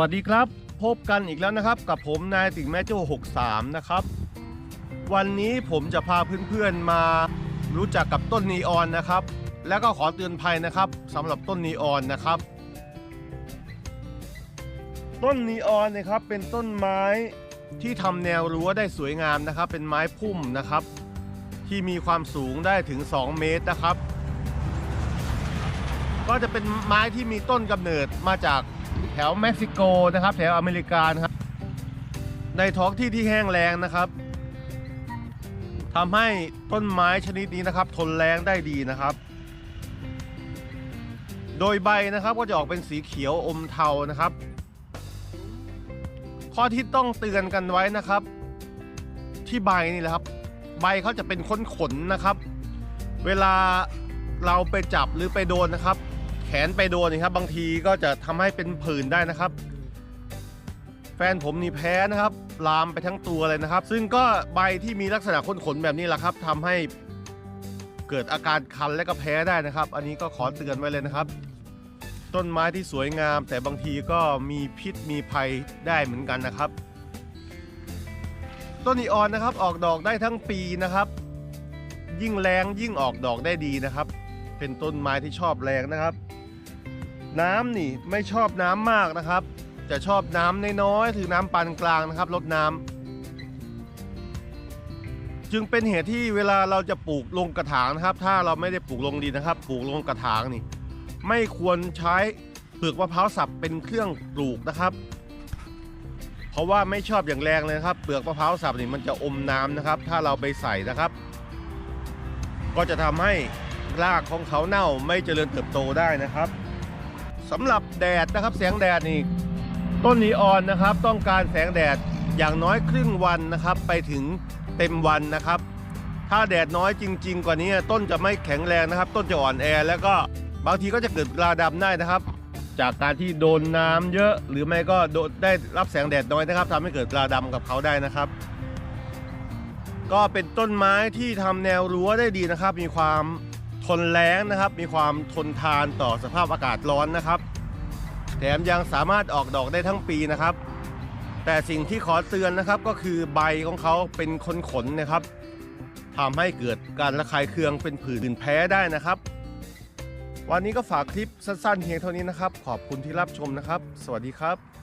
วัสดีครับ พบกันอีกแล้วนะครับ กับผมนายติ่งแม่โจ้63 นะครับ วันนี้ผมจะพาเพื่อนๆมารู้จักกับต้นนีออนนะครับ แล้วก็ขอเตือนภัยนะครับสำหรับต้นนีออนนะครับ ต้นนีออนนะครับเป็นต้นไม้ที่ทำแนวรั้วได้สวยงามนะครับ เป็นไม้พุ่มนะครับ ที่มีความสูงได้ถึง 2 เมตรนะครับ ก็จะเป็นไม้ที่มีต้นกำเนิดมาจากแถวเม็กซิโกนะครับ แถวอเมริกานะครับ ในท้องที่ที่แห้งแล้งนะครับทำให้ต้นไม้ชนิดนี้นะครับ ทนแรงได้ดีนะครับ โดยใบนะครับก็จะออกเป็นสีเขียวอมเทานะครับ ข้อที่ต้องเตือนกันไว้นะครับ ที่ใบนี่แหละครับ ใบเขาจะเป็นขนๆนะครับ เวลาเราไปจับหรือไปโดนนะครับ แขนไปโดนนะครับ บางทีก็จะทำให้เป็นผื่นได้นะครับ แฟนผมนี่แพ้นะครับ ลามไปทั้งตัวเลยนะครับ ซึ่งก็ใบที่มีลักษณะขนๆแบบนี้แหละครับทำให้เกิดอาการคันและก็แพ้ได้นะครับ อันนี้ก็ขอเตือนไว้เลยนะครับ ต้นไม้ที่สวยงาม แต่บางทีก็มีพิษมีภัยได้เหมือนกันนะครับ ต้นนีออนนะครับออกดอกได้ทั้งปีนะครับ ยิ่งแรงยิ่งออกดอกได้ดีนะครับ เป็นต้นไม้ที่ชอบแรงนะครับ น้ำนี่ไม่ชอบน้ำมากนะครับ จะชอบน้ำน้อยๆถึงน้ำปานกลางนะครับลดน้ำจึงเป็นเหตุที่เวลาเราจะปลูกลงกระถางนะครับ ถ้าเราไม่ได้ปลูกลงดินนะครับ ปลูกลงกระถางนี่ ไม่ควรใช้เปลือกมะพร้าวสับเป็นเครื่องปลูกนะครับ เพราะว่าไม่ชอบอย่างแรงเลยครับ เปลือกมะพร้าวสับนี่มันจะอมน้ำนะครับ ถ้าเราไปใส่นะครับ ก็จะทำให้ รากของเขาเน่าไม่เจริญเติบโตได้นะครับสำหรับแดดนะครับแสงแดดนี่ต้นนีออนนะครับ ต้องการแสงแดดอย่างน้อยครึ่งวันนะครับ ไปถึงเต็มวันนะครับ ถ้าแดดน้อยจริง ๆ กว่านี้ต้นจะไม่แข็งแรงนะครับ ต้นจะอ่อนแอ แล้วก็บางทีก็จะเกิดราดำได้นะครับ จากการที่โดนน้ำเยอะหรือไม่ก็โดนได้รับแสงแดดน้อยนะครับทำให้เกิดราดำกับเขาได้นะครับ ก็เป็นต้นไม้ที่ทำแนวรั้วได้ดีนะครับ มีความ ทนแล้งนะครับ มีความทนทานต่อสภาพอากาศร้อนนะครับ แถมยังสามารถออกดอกได้ทั้งปีนะครับ แต่สิ่งที่ขอเตือนนะครับก็คือใบของเขาเป็นคนขนนะครับทำให้เกิดการระคายเคืองเป็นผื่นแพ้ได้นะครับ วันนี้ก็ฝากคลิปสั้นๆเพียงเท่านี้นะครับ ขอบคุณที่รับชมนะครับ สวัสดีครับ